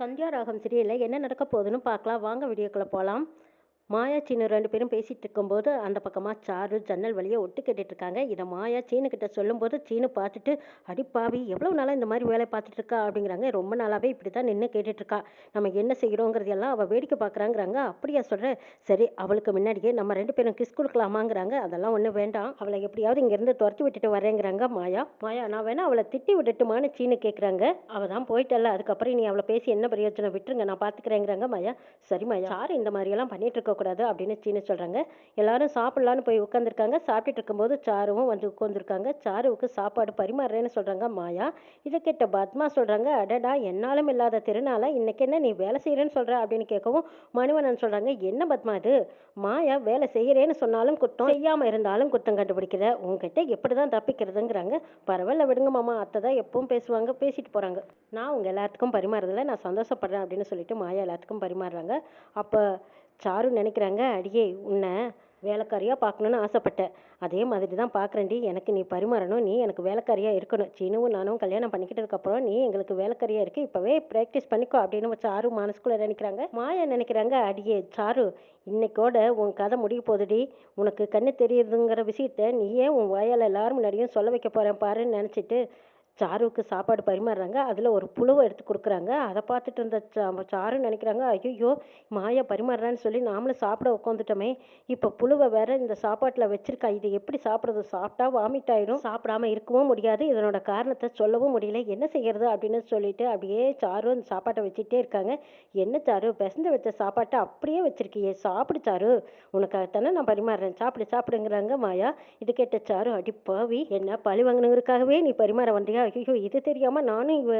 சந்தியா ராகம் சீரியலில் என்ன நடக்க போகுதுன்னு பார்க்கலாம். வாங்க வீடியோக்குள்ளே போகலாம் மாயா சீனு ரெண்டு பேரும் பேசிகிட்டு இருக்கும்போது அந்த பக்கமாக சாரு ஜன்னல் வழியை ஒட்டு கேட்டுட்டு இருக்காங்க இதை மாயா சீனு கிட்ட சொல்லும்போது சீனு பார்த்துட்டு அடிப்பாவி எவ்வளோ நாளாக இந்த மாதிரி வேலையை பார்த்துட்டு இருக்கா அப்படிங்கிறாங்க. ரொம்ப நாளாகவே இப்படி தான் நின்று கேட்டுட்டு இருக்கா நம்ம என்ன செய்கிறோங்கிறதெல்லாம் அவள் வேடிக்கை பார்க்குறாங்கிறாங்க. அப்படியா சொல்கிறேன் சரி அவளுக்கு முன்னாடியே நம்ம ரெண்டு பேரும் கிஸ் கொடுக்கலாமாங்கிறாங்க. அதெல்லாம் ஒன்றும் வேண்டாம். அவளை எப்படியாவது இங்கேருந்து துரத்தி விட்டுட்டு வரேங்கிறாங்க மாயா. மாயா நான் வேணா அவளை திட்டி விட்டுட்டுமான்னு சீனு கேட்குறாங்க அவள் தான் போயிட்டல அதுக்கப்புறம் நீ அவளை பேசி என்ன பிரயோஜனம்? விட்டுருங்க நான் பார்த்துக்கிறேங்கிறாங்க மாயா. சரி மாயா யார் இந்த மாதிரியெல்லாம் பண்ணிட்டு இருக்கக்கூடாது அப்படின்னு சீனு சொல்கிறாங்க எல்லாரும் சாப்பிட்லான்னு போய் உட்காந்துருக்காங்க சாப்பிட்டுட்டு இருக்கும்போது சாருவும் வந்து உட்காந்துருக்காங்க சாருவுக்கு சாப்பாடு பரிமாறுறேன்னு சொல்கிறாங்க மாயா. இதை கேட்ட பத்மா சொல்கிறாங்க அடடா என்னாலும் இல்லாத திருநாள? இன்னைக்கு என்ன நீ வேலை செய்கிறேன்னு சொல்கிற அப்படின்னு கேட்கவும் மணிவண்ணன் சொல்கிறாங்க என்ன பத்மா இது? மாயா வேலை செய்கிறேன்னு சொன்னாலும் குத்தம் செய்யாமல் இருந்தாலும் குத்தம் கண்டுபிடிக்கிற. உங்ககிட்ட எப்படி தான் தப்பிக்கிறதுங்கிறாங்க. பரவாயில்ல விடுங்க மாமா அத்தை தான் எப்பவும் பேசுவாங்க பேசிட்டு போகிறாங்க நான் உங்கள் எல்லாத்துக்கும் பரிமாறுறதில்ல நான் சந்தோஷப்படுறேன் அப்படின்னு சொல்லிட்டு மாயா எல்லாத்துக்கும் பரிமாறுறாங்க. அப்போ சாரு நினைக்கிறாங்க அடியே உன்னை வேலைக்காரியாக பார்க்கணுன்னு ஆசைப்பட்டேன். அதே மாதிரி தான் பார்க்குறேன்டி. எனக்கு நீ பரிமாறணும். நீ எனக்கு வேலைக்காரியாக இருக்கணும். சீனுவும் நானும் கல்யாணம் பண்ணிக்கிட்டதுக்கப்புறம் நீ எங்களுக்கு வேலைக்காரியாக இருக்கு. இப்போவே ப்ராக்டிஸ் பண்ணிக்கோ அப்படின்னு சாரு மனசுக்குள்ளே நினைக்கிறாங்க. மாயா நினைக்கிறாங்க அடியே சாரு இன்னைக்கோட உன் கதை முடிய போகுதுடி. உனக்கு கண்ணு தெரியுதுங்கிற விஷயத்த நீயே உன் வாயால் எல்லாரும் முன்னாடியும் சொல்ல வைக்க போகிறேன் பாருன்னு நினச்சிட்டு சாருவுக்கு சாப்பாடு பரிமாறுறாங்க. அதில் ஒரு புழுவை எடுத்து கொடுக்குறாங்க. அதை பார்த்துட்டு இருந்த சா- சாரு நினைக்கிறாங்க ஐயோ மாயா பரிமாறுறான்னு சொல்லி நாமளும் சாப்பிட உட்காந்துட்டோமே இப்போ புழுவை வேற இந்த சாப்பாட்டில் வச்சிருக்கா. இது எப்படி சாப்பிட்றது? சாப்பிட்டா வாமிட் ஆயிடும். சாப்பிடாம இருக்கவும் முடியாது. இதனோட காரணத்தை சொல்லவும் முடியல. என்ன செய்யறது? அப்படின்னு சொல்லிட்டு அப்படியே சாரு அந்த சாப்பாட்டை வச்சுட்டே இருக்காங்க. என்ன சாரு? பிசந்து வச்ச சாப்பாட்டை அப்படியே வச்சிருக்கியே. சாப்பிடு சாரு. உனக்காகத்தானே நான் பரிமாறுறேன். சாப்பிடு சாப்பிடுங்கிறாங்க மாயா. இது கேட்ட சாரு அடி பாவி என்ன பழி வாங்கினவருக்காகவே நீ பரிமாற வந்தியா? ஐயோ இது தெரியாமல் நானும் இவ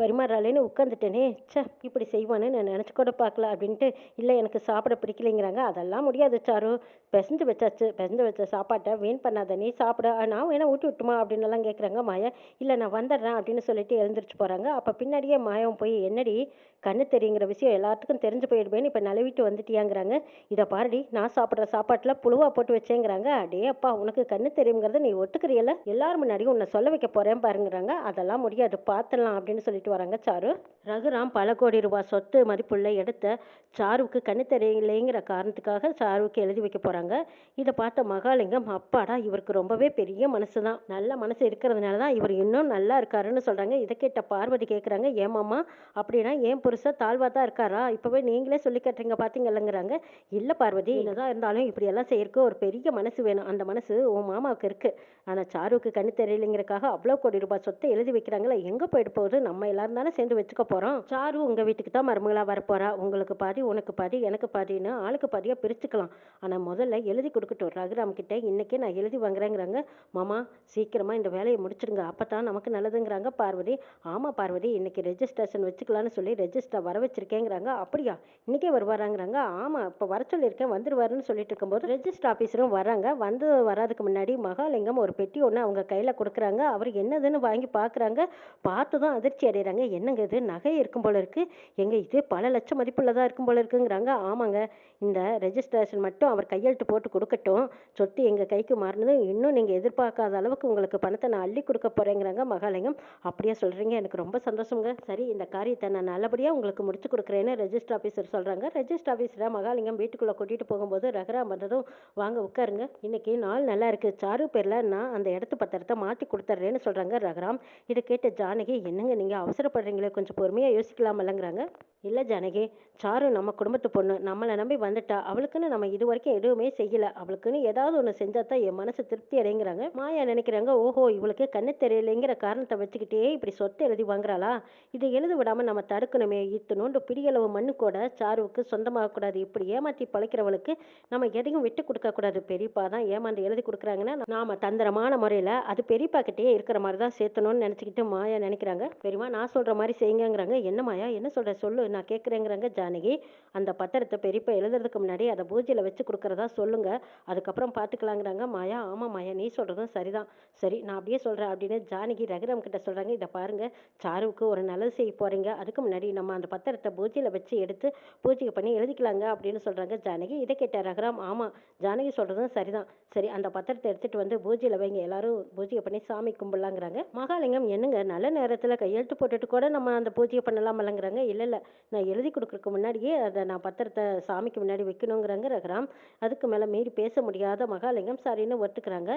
பரிமாறாளேன்னு உட்காந்துட்டேனே சே இப்படி செய்வானே நான் நினச்சி கூட பார்க்கல அப்படின்ட்டு இல்லை எனக்கு சாப்பிட பிடிக்கலைங்கிறாங்க. அதெல்லாம் முடியாது சாரு. பிசைஞ்சு வச்சாச்சு. பிசைஞ்சு வச்ச சாப்பாட்டை வீண் பண்ணாத நீ சாப்பிட. நான் வேணா ஊட்டி விட்டுமா அப்படின்னு எல்லாம் கேட்குறாங்க மாயா இல்லை நான் வந்துடுறேன் அப்படின்னு சொல்லிட்டு எழுந்திரிச்சு போகிறாங்க அப்போ பின்னாடியே மாயம் போய் என்னடி கண்ணு தெரியுங்கிற விஷயம் எல்லாத்துக்கும் தெரிஞ்சு போயிடுவேன்னு இப்போ நழுவிட்டு வந்துட்டியாங்கிறாங்க. இதை பாருடி நான் சாப்பிட்ற சாப்பாட்டில் புழுவா போட்டு வச்சேங்கிறாங்க. அடே அப்பா உனக்கு கண்ணு தெரியுங்கிறத நீ ஒத்துக்கிறியல எல்லாரும் முன்னாடியும் உன்னை சொல்ல வைக்க போகிறேன் பாருங்கிறாங்க. அதெல்லாம் முடியாது பார்த்துடலாம் அப்படின்னு சொல்லிட்டு வராங்க. சாரு ரகுராம் பல கோடி ரூபாய் சொத்து மதிப்புள்ள இடத்த சாருவுக்கு கண்ணு தெரியலைங்கிற காரணத்துக்காக சாருவுக்கு எழுதி வைக்க போகிறாங்க இதை பார்த்த மகாலிங்கம் அப்பாடா இவருக்கு ரொம்பவே பெரிய மனசு தான் நல்ல மனசு இருக்கிறதுனால தான் இவர் இன்னும் நல்லா இருக்காருன்னு சொல்கிறாங்க இதை கேட்ட பார்வதி கேட்குறாங்க ஏமாம்மா அப்படின்னா ஏன் புருஷன் தாழ்வாக தான் இருக்காரா? இப்போவே நீங்களே சொல்லி கட்டுறீங்க பார்த்தீங்கல்லங்கிறாங்க இல்லை பார்வதி என்னதான் இருந்தாலும் இப்படியெல்லாம் செய்யறதுக்கு ஒரு பெரிய மனசு வேணும். அந்த மனசு உன் மாமாவுக்கு இருக்குது ஆனால் சாருவுக்கு கண்ணு தெரியலைங்கிறக்காக அவ்வளோ கோடி ரூபாய் சொத்தை எழுதி வைக்கிறாங்களே எங்கே போயிட்டு போகுது? நம்ம எல்லாரும் தானே சேர்ந்து வச்சுக்க போகிறோம் சாரு உங்கள் வீட்டுக்கு தான் மருமகளாக வரப்போறா உங்களுக்கு பாதி உனக்கு பாதி எனக்கு பாதின்னு ஆளுக்கு பாதியாக பிரிச்சுக்கலாம். ஆனால் முதல்ல எழுதி கொடுக்கட்டும். ரகுராம் கிட்ட இன்னைக்கே நான் எழுதி வாங்குறேங்கிறாங்க. மாமா சீக்கிரமாக இந்த வேலையை முடிச்சிடுங்க. அப்போ தான் நமக்கு நல்லதுங்கிறாங்க பார்வதி. ஆமாம் பார்வதி இன்னைக்கு ரெஜிஸ்ட்ரேஷன் வச்சுக்கலான்னு சொல்லி ரெஜிஸ்டர் வர வச்சிருக்கேங்கிறாங்க. அப்படியா? இன்னைக்கே வருவாராங்கிறாங்க. ஆமாம் இப்போ வர சொல்லியிருக்கேன். வந்துருவாருன்னு சொல்லிட்டு இருக்கும்போது ரெஜிஸ்டர் ஆஃபீஸரும் வராங்க. வந்து வராதுக்கு முன்னாடி மகாலிங்கம் ஒரு பெட்டி ஒன்று அவங்க கையில் கொடுக்குறாங்க. அவர் என்னதுன்னு வாங்கி பார்க்குறாங்க பார்த்து தான் அதிர்ச்சி அடைகிறாங்க என்னங்க இது? நகை இருக்கும் போல இருக்குது எங்கள் இது பல லட்சம் மதிப்புள்ளதாக இருக்கும் போல இருக்குங்கிறாங்க. ஆமாங்க. இந்த ரெஜிஸ்ட்ரேஷன் மட்டும் அவர் கையெழுத்து போட்டு கொடுக்கட்டும். சொத்து எங்கள் கைக்கு மாறினதும் இன்னும் நீங்கள் எதிர்பார்க்காத அளவுக்கு உங்களுக்கு பணத்தை நான் அள்ளி கொடுக்க போகிறேங்கிறாங்க மகாலிங்கம். அப்படியே சொல்கிறீங்க எனக்கு ரொம்ப சந்தோஷங்க. சரி இந்த காரியத்தை நான் நல்லபடியாக உங்களுக்கு முடிச்சு கொடுக்குறேன்னு ரெஜிஸ்டர் ஆஃபீஸர் சொல்கிறாங்க ரெஜிஸ்டர் ஆஃபீஸரை மகாலிங்கம் வீட்டுக்குள்ளே கூட்டிகிட்டு போகும்போது ரகராம் வந்ததும் வாங்க உட்காருங்க. இன்னைக்கு நாள் நல்லா இருக்கு. சாரு பேரில் நான் அந்த இடத்து பத்திரத்தை மாற்றி கொடுத்துட்றேன்னு சொல்கிறாங்க ரகராம். இதை கேட்ட ஜானகி என்னங்க நீங்கள் அவசரப்படுறீங்களே கொஞ்சம் பொறுமையாக யோசிக்கலாமல்லங்கிறாங்க. இல்லை ஜானகி சாரு நம்ம குடும்பத்து பொண்ணு நம்மளை நம்பி வந்துட்டா அவளுக்குன்னு நம்ம இது வரைக்கும் எதுவுமே செய்யலை. அவளுக்குன்னு ஏதாவது ஒன்று செஞ்சால் தான் என் மனசு திருப்தி அடைங்கிறாங்க மாயா நினைக்கிறாங்க ஓஹோ இவளுக்கு கண்ணு தெரியலைங்கிற காரணத்தை வச்சுக்கிட்டே இப்படி சொத்தை எழுதி வாங்குறாளா? இதை எழுத விடாமல் நம்ம தடுக்கணுமே இத்தனோண்டு பிடியளவு மண்ணு கூட சாருவுக்கு சொந்தமாகக்கூடாது இப்படி ஏமாற்றி பழைக்கிறவளுக்கு நம்ம எதையும் விட்டு கொடுக்கக்கூடாது பெரியப்பா தான் ஏமாந்து எழுதி கொடுக்குறாங்கன்னா நாம் தந்திரமான முறையில் அது பெரியப்பா கிட்டேயே இருக்கிற மாதிரி தான் சேர்த்தணும்னு நினச்சிக்கிட்டு மாயா நினைக்கிறாங்க. பெரியமா நான் சொல்கிற மாதிரி செய்யுங்கிறாங்க என்ன மாயா? என்ன சொல்கிற சொல்லு. நான் கேட்குறேங்கிறாங்க ஜானகி. அந்த பத்திரத்தை பெரியப்பா எழுதுறதுக்கு முன்னாடி அதை பூஜையில் வச்சு கொடுக்குறதா சொல்லுங்க. அதுக்கப்புறம் பார்த்துக்கலாங்கிறாங்க மாயா. ஆமாம் மாயா நீ சொல்கிறதும் சரிதான். சரி நான் அப்படியே சொல்கிறேன் அப்படின்னு ஜானகி ரகுராம் கிட்ட சொல்கிறாங்க இதை பாருங்க சாருவுக்கு ஒரு நல்லது செய்ய போகிறீங்க அதுக்கு முன்னாடி நம்ம அந்த பத்திரத்தை பூஜையில் வச்சு எடுத்து பூஜை பண்ணி எழுதிக்கலாங்க அப்படின்னு சொல்கிறாங்க ஜானகி. இதை கேட்ட ரகுராம் ஆமாம் ஜானகி சொல்கிறதும் சரிதான். சரி அந்த பத்திரத்தை எடுத்துகிட்டு வந்து பூஜையில் வைங்க. எல்லாரும் பூஜையை பண்ணி சாமி கும்பிடலாங்கிறாங்க. மகாலிங்கம் என்னங்க நல்ல நேரத்தில் கையெழுத்து போட்டுட்டு கூட நம்ம அந்த பூஜையை பண்ணலாமல்லங்கிறாங்க. இல்லை இல்லை. நான் எழுதி கொடுக்குறதுக்கு முன்னாடியே அதை நான் பத்திரத்தை சாமிக்கு முன்னாடி வைக்கணுங்கிறாங்க ரகுராம் அதுக்கு மேலே மீறி பேச முடியாத மகாலிங்கம் சாரின்னு ஒத்துக்கிறாங்க.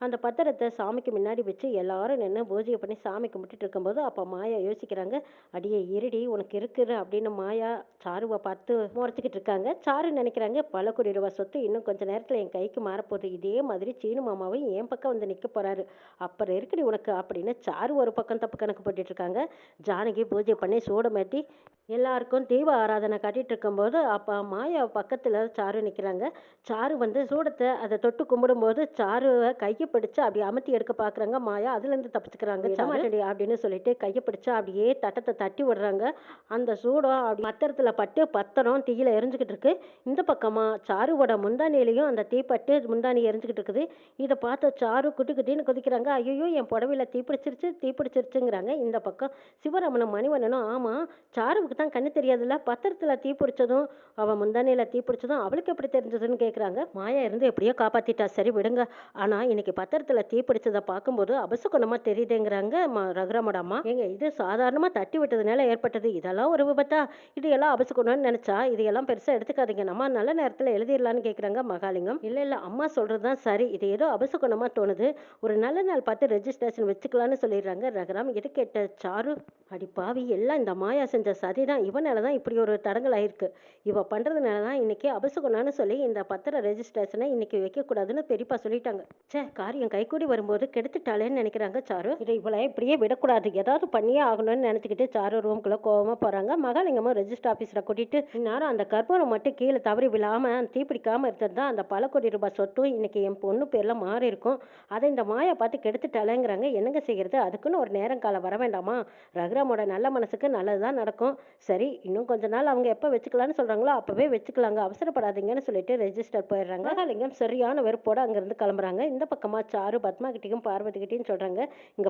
அந்த பத்திரத்தை சாமிக்கு முன்னாடி வச்சு எல்லாரும் நின்று பூஜையை பண்ணி சாமி கும்பிட்டுட்டு இருக்கும்போது அப்போ மாயா யோசிக்கிறாங்க அடியே இருடி உனக்கு இருக்குது அப்படின்னு மாயா சாருவை பார்த்து முறைச்சிக்கிட்டு இருக்காங்க. சாரு நினைக்கிறாங்க பல கோடி ரூபாய் சொத்து இன்னும் கொஞ்சம் நேரத்தில் என் கைக்கு மாறப்போகுது. இதே மாதிரி சீனு மாமாவும் என் பக்கம் வந்து நிற்க போறாரு. அப்புறம் இருக்குடி உனக்கு? அப்படின்னு சாரு ஒரு பக்கம் தப்பு கணக்கு போட்டுட்டு இருக்காங்க. ஜானகி பூஜை பண்ணி சூடமேட்டி எல்லாருக்கும் தீப ஆராதனை காட்டிட்டு இருக்கும்போது அப்போ மாயா பக்கத்தில் சாரு நிற்கிறாங்க சாரு வந்து சூடத்தை அதை தொட்டு கும்பிடும்போது சாருவை கையை பிடிச்சு அப்படி அமர்த்தி எடுக்க பார்க்குறாங்க மாயா அதுலேருந்து தப்பிச்சுக்கிறாங்க. சாமாட்டடி அப்படின்னு சொல்லிட்டு கையை பிடிச்சு அப்படியே தட்டத்தை தட்டி விடுறாங்க. அந்த சூடம் அப்படி பத்திரத்தில் பட்டு பத்திரம் தீயில எரிஞ்சுக்கிட்டு இருக்கு. இந்த பக்கமா சாருவோட முந்தானிலையும் அந்த தீப்பட்டு முந்தானி எரிஞ்சுக்கிட்டு இருக்குது. இதை பார்த்த சாரு குட்டி குட்டின்னு கொதிக்கிறாங்க. ஐயோ என் புடவையில தீப்பிடிச்சிருச்சு தீப்பிடிச்சிருச்சுங்கிறாங்க இந்த பக்கம் சிவராமனும் மணிவண்ணனும் ஆமா சாருவுக்கு தான் கண்ணு தெரியாதுல்ல? பத்திரத்தில் தீ பிடிச்சதும் அவன் முந்தானையில் தீ பிடிச்சதும் அவளுக்கு எப்படி தெரிஞ்சதுன்னு கேட்குறாங்க மாயா இருந்து எப்படியோ காப்பாற்றிட்டா சரி விடுங்க. ஆனால் இன்னைக்கு பத்திரத்தில் தீ பிடிச்சதை பார்க்கும்போது அபசுகுணமாக தெரியுதுங்கிறாங்க ரகுரமோட ரகுராமோட அம்மா. ஏங்க இது சாதாரணமாக தட்டி விட்டதுனால ஏற்பட்டது. இதெல்லாம் ஒரு விபத்தா? இது எல்லாம் அபசகுணம்னு நினச்சா? இதையெல்லாம் பெருசாக எடுத்துக்காதீங்க. நம்ம நல்ல நேரத்தில் எழுதிடலான்னு கேட்குறாங்க மகாலிங்கம். இல்லை இல்லை அம்மா சொல்றதுதான் சரி. இது ஏதோ அபசுகுணமாக தோணுது. ஒரு நல்ல நாள் பார்த்து ரெஜிஸ்ட்ரேஷன் வச்சுக்கலான்னு சொல்லிடுறாங்க ரகுராம். இது கேட்ட சாரு? அடி பாவி எல்லாம் இந்த மாயா செஞ்ச சதி தான் இவனால தான் இப்படி ஒரு தடங்கல் ஆயிருக்கு. இவ பண்றதுனால தான் இன்னைக்கு அபசகுணான்னு சொல்லி இந்த பத்திர ரெஜிஸ்ட்ரேஷனை இன்னைக்கு வைக்கக்கூடாதுன்னு பெரியப்பா சொல்லிட்டாங்க. ச்சே காரியம் கைகூடி வரும்போது கெடுத்துட்டாளேன்னு நினைக்கிறாங்க சாரு. இதை இவளை இப்படியே விடக்கூடாது. ஏதாவது பண்ணியே ஆகணும்னு நினைச்சுக்கிட்டு சாரு ரூம்குள்ள கோவமாக போறாங்க. மகாலிங்கமும் ரெஜிஸ்டர் ஆபீஸ்ல கூட்டிட்டு இந்நேரம் அந்த கற்பூரம் மட்டும் கீழே தவறி விழாம தீப்பிடிக்காம இருந்தது அந்த பல கோடி ரூபாய் சொத்தும் இன்னைக்கு என் பொண்ணு பேர்ல மாறி இருக்கும். அதை இந்த மாயை பார்த்து கெடுத்துட்டாளேங்கிறாங்க. என்னங்க செய்யறது? அதுக்குன்னு ஒரு நேரம் காலம் வர வேண்டாமா? ரகுராமோட நல்ல மனசுக்கு நல்லதுதான் நடக்கும். சரி இன்னும் கொஞ்ச நாள் அவங்க எப்போ வச்சுக்கலாம்னு சொல்கிறாங்களோ அப்போவே வச்சுக்கலாங்க. அவசரப்படாதீங்கன்னு சொல்லிட்டு ரெஜிஸ்டர் போயிடுறாங்க. மகாலிங்கம் சரியான வெறுப்போட அங்கேருந்து கிளம்புறாங்க. இந்த பக்கமாக சாரு பத்மா கிட்டயும் பார்வதி இங்கே சொல்றாங்க.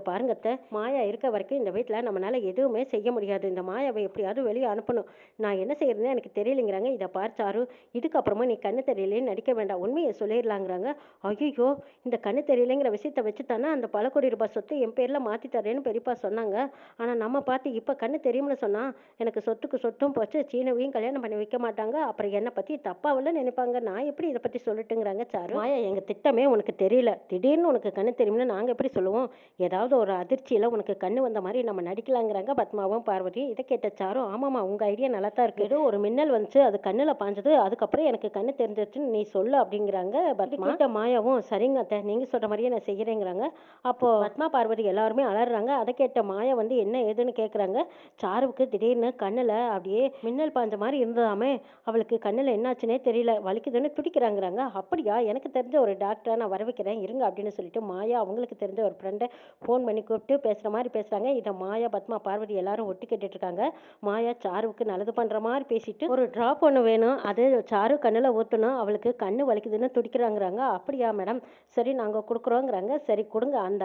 பாருங்க மாயா இருக்க வரைக்கும் இந்த வீட்டில் நம்மளால் எதுவுமே செய்ய முடியாது. இந்த மாயாவை எப்படியாவது வெளியே அனுப்பணும். நான் என்ன செய்யறதுன்னு எனக்கு தெரியலைங்கிறாங்க. இதை பார் சாரு இதுக்கப்புறமா நீ கண்ணு தெரியலேன்னு நடிக்க வேண்டாம். உண்மையை சொல்லிடலாங்கிறாங்க. ஐயோ இந்த கண்ணு தெரியலைங்கிற விஷயத்த வச்சு தானே அந்த பல கோடி ரூபாய் சொத்து என் பேரில் மாற்றி தரேன்னு பெரியப்பா சொன்னாங்க. ஆனால் நம்ம பார்த்து இப்போ கண்ணு தெரியும்னு சொன்னால் எனக்கு சொத்துக்கு சொத்தும் போச்சு. சீனவையும் கல்யாணம் பண்ணி வைக்க மாட்டாங்க. அப்புறம் என்னை பற்றி தப்பாவில் நினைப்பாங்க. நான் எப்படி இதை பற்றி சொல்லட்டுங்கிறாங்க சாரு. மாயா எங்கள் திட்டமே உனக்கு தெரியல. திடீர்னு உனக்கு கண்ணு தெரியும்னு நாங்கள் எப்படி சொல்லுவோம்? ஏதாவது ஒரு அதிர்ச்சியில் உனக்கு கண்ணு வந்த மாதிரி நம்ம நடிக்கலாங்கிறாங்க பத்மாவும் பார்வதியும். இதை கேட்ட சாரும் ஆமாம்மா உங்கள் ஐடியா நல்லா தான் இருக்குது ஏதோ ஒரு மின்னல் வந்துச்சு. அது கண்ணில் பாஞ்சது. அதுக்கப்புறம் எனக்கு கண்ணு தெரிஞ்சிருச்சுன்னு நீ சொல்லு அப்படிங்கிறாங்க பத்மா. மாயாவும் சரிங்க அத்தை நீங்கள் சொல்கிற மாதிரியே நான் செய்கிறேங்கிறாங்க அப்போது பத்மா பார்வதி எல்லாருமே அலறாங்க அதை கேட்ட மாயா வந்து என்ன ஏதுன்னு கேட்குறாங்க சாருவுக்கு திடீர்னு கண்ணில் அப்படியே மின்னல் பாஞ்ச மாதிரி இருந்ததாமே அவளுக்கு கண்ணில் என்னாச்சுனே தெரியல. வலிக்குதுன்னு துடிக்கிறாங்கிறாங்க. அப்படியா? எனக்கு தெரிஞ்ச ஒரு டாக்டரை நான் வர வைக்கிறேன் இருங்க அப்படின்னு சொல்லிட்டு மாயா அவங்களுக்கு தெரிஞ்ச ஒரு ஃப்ரெண்டை ஃபோன் பண்ணி கூப்பிட்டு பேசுகிற மாதிரி பேசுகிறாங்க இதை மாயா பத்மா பார்வதி எல்லாரும் ஒட்டி கேட்டுட்டு இருக்காங்க மாயா சாருவுக்கு நல்லது பண்ணுற மாதிரி பேசிட்டு ஒரு ட்ராப் ஒன்று வேணும். அது சாரு கண்ணில் ஊற்றணும் அவளுக்கு கண்ணு வலிக்குதுன்னு துடிக்கிறாங்கிறாங்க. அப்படியா மேடம் சரி நாங்கள் கொடுக்குறோங்கிறாங்க. சரி கொடுங்க. அந்த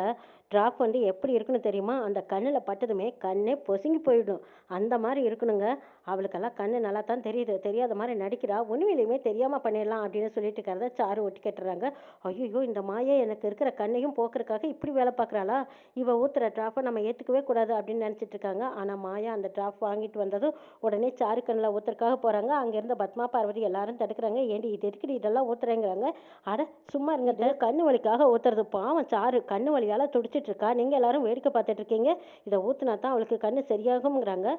ட்ராப் வந்து எப்படி இருக்குன்னு தெரியுமா? அந்த கண்ணில் பட்டதுமே கண்ணே பொசுங்கி போயிடும். அந்த மாதிரி இருக்கணுங்க. அவளுக்கெல்லாம் கண்ணு நல்லா தான் தெரியுது. தெரியாத மாதிரி நடிக்கிறா. உண்மையிலுமே தெரியாம பண்ணிடலாம் அப்படின்னு சொல்லிட்டு இருக்கிறத சாரு ஒட்டி கட்டுறாங்க. ஐயோ இந்த மாயை எனக்கு இருக்கிற கண்ணையும் போக்குறதுக்காக இப்படி வேலை பார்க்குறாளா? இவ ஊத்துற டிராப்பை நம்ம ஏற்றுக்கவே கூடாது அப்படின்னு நினச்சிட்டு இருக்காங்க. ஆனால் மாயா அந்த டிராப் வாங்கிட்டு வந்ததும் உடனே சாரு கண்ணில் ஊத்துறதுக்காக போகிறாங்க அங்கேருந்து பத்மா பார்வதி எல்லாரும் தடுக்கிறாங்க. ஏண்டி இது எதுக்குடி இதெல்லாம் ஊத்துறேங்கிறாங்க. அட சும்மா இருங்க கண்ணு வலிக்காக ஊத்துறது பாவம் சாரு. கண்ணு வலியால துடிச்சிட்டு இருக்கா. நீங்க எல்லாரும் வேடிக்கை பார்த்துட்டு இருக்கீங்க. இதை ஊத்துனா தான் அவளுக்கு கண்ணு சரியாகுங்கிறாங்க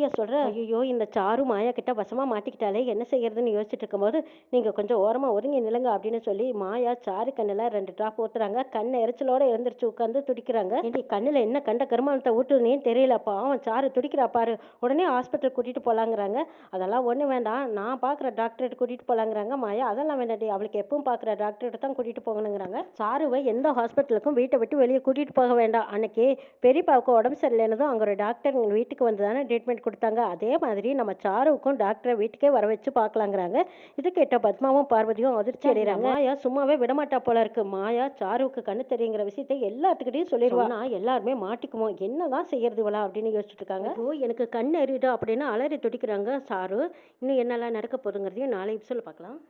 சூர்யா சொல்ற? ஐயோ இந்த சாரு மாயா கிட்ட வசமா மாட்டிக்கிட்டாலே என்ன செய்யறதுன்னு யோசிச்சுட்டு இருக்கும்போது நீங்க கொஞ்சம் ஓரமா ஒதுங்கி நில்லுங்க அப்படின்னு சொல்லி மாயா சாரு கண்ணுல ரெண்டு டிராப் ஊத்துறாங்க. கண்ணை எரிச்சலோட எழுந்திருச்சு உட்காந்து துடிக்கிறாங்க. ஏண்டி கண்ணுல என்ன கண்ட கருமானத்தை ஊட்டுனே தெரியலப்பா அவன் சாரு துடிக்கிறா பாரு. உடனே ஹாஸ்பிட்டல் கூட்டிட்டு போலாங்கிறாங்க. அதெல்லாம் ஒண்ணு வேண்டாம். நான் பாக்குற டாக்டர்கிட்ட கூட்டிட்டு போலாங்கிறாங்க மாயா. அதெல்லாம் வேண்டாடி அவளுக்கு எப்பவும் பாக்குற டாக்டர்கிட்ட தான் கூட்டிட்டு போகணுங்கிறாங்க. சாருவை எந்த ஹாஸ்பிட்டலுக்கும் வீட்டை விட்டு வெளியே கூட்டிட்டு போக வேண்டாம். அன்னைக்கு பெரியப்பாவுக்கு உடம்பு சரியில்லைனதும் அங்கே ஒரு டாக்டர் வீட்டுக்கு வந்து தானே ட்ரீட்மெண்ட் கொடுத்தாங்க. அதே மாதிரி நம்ம சாருவுக்கும் டாக்டரை வீட்டுக்கே வர வச்சு பார்க்கலாங்கிறாங்க. இது கேட்ட பத்மாவும் பார்வதியும் அதிர்ச்சி அடைகிறாங்க. மாயா சும்மாவே விடமாட்டா போல இருக்கு. மாயா சாருவுக்கு கண்ணு தெரியுங்கிற விஷயத்தை எல்லாத்துக்கிட்டையும் சொல்லிடுவா. நான் எல்லாருமே மாட்டிக்குவோம். என்னதான் செய்யறது இவளா அப்படின்னு யோசிச்சுட்டு இருக்காங்க. ஓ எனக்கு கண் எரியுதா அப்படின்னு அலறி துடிக்கிறாங்க சாரு. இன்னும் என்னெல்லாம் நடக்க போகுதுங்கிறதையும் நாளை சொல்ல பார்க்கலாம்.